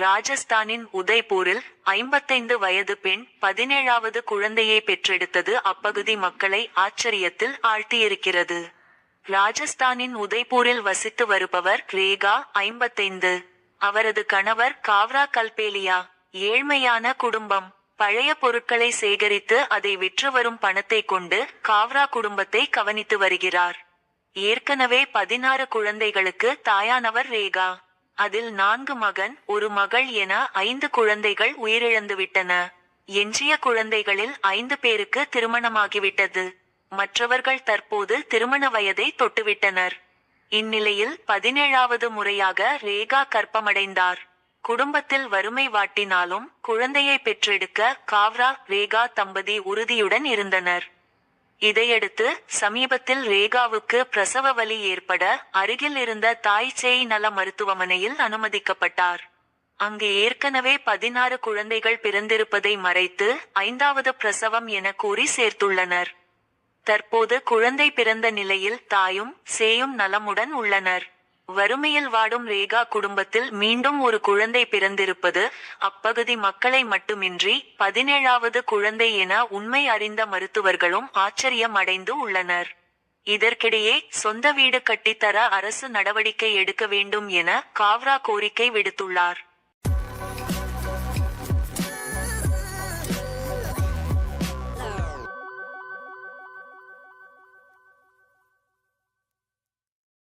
ராஜஸ்தானின் உதய்பூரில் ஐம்பத்தைந்து வயது பெண் பதினேழாவது குழந்தையை பெற்றெடுத்தது அப்பகுதி மக்களை ஆச்சரியத்தில் ஆழ்த்தியிருக்கிறது. ராஜஸ்தானின் உதய்பூரில் வசித்து வருபவர் ரேகா ஐம்பத்தைந்து. அவரது கணவர் காவ்ரா கல்பேலியா. ஏழ்மையான குடும்பம். பழைய பொருட்களை சேகரித்து அதை விற்று வரும் பணத்தை கொண்டு காவ்ரா குடும்பத்தை கவனித்து வருகிறார். ஏற்கனவே பதினாறு குழந்தைகளுக்கு தாயானவர் ரேகா. அதில் நான்கு மகன் ஒரு மகள் என ஐந்து குழந்தைகள் உயிரிழந்துவிட்டன. எஞ்சிய குழந்தைகளில் ஐந்து பேருக்கு திருமணமாகிவிட்டது. மற்றவர்கள் தற்போது திருமண வயதை தொட்டுவிட்டனர். இந்நிலையில் பதினேழாவது முறையாக ரேகா கற்பமடைந்தார் குடும்பத்தில் வறுமை வாட்டினாலும் குழந்தையை பெற்றெடுக்க காவ்ரா ரேகா தம்பதி உறுதியுடன் இருந்தனர். இதையடுத்து சமீபத்தில் ரேகாவுக்கு பிரசவ வலி ஏற்பட அருகில் இருந்த தாய் சேய் நல மருத்துவமனையில் அனுமதிக்கப்பட்டார். அங்கு ஏற்கனவே பதினாறு குழந்தைகள் பிறந்திருப்பதை மறைத்து ஐந்தாவது பிரசவம் என கூறி சேர்த்துள்ளனர். தற்போது குழந்தை பிறந்த நிலையில் தாயும் சேயும் நலமுடன் உள்ளனர். வறுமையில் வாடும் ரேகா குடும்பத்தில் மீண்டும் ஒரு குழந்தை பிறந்திருப்பது அப்பகுதி மக்களை மட்டுமின்றி பதினேழாவது குழந்தை என உண்மை அறிந்த மருத்துவர்களும் ஆச்சரியம் அடைந்து உள்ளனர். இதற்கிடையே சொந்த வீடு கட்டித்தர அரசு நடவடிக்கை எடுக்க வேண்டும் என காவ்ரா கோரிக்கை விடுத்துள்ளார்.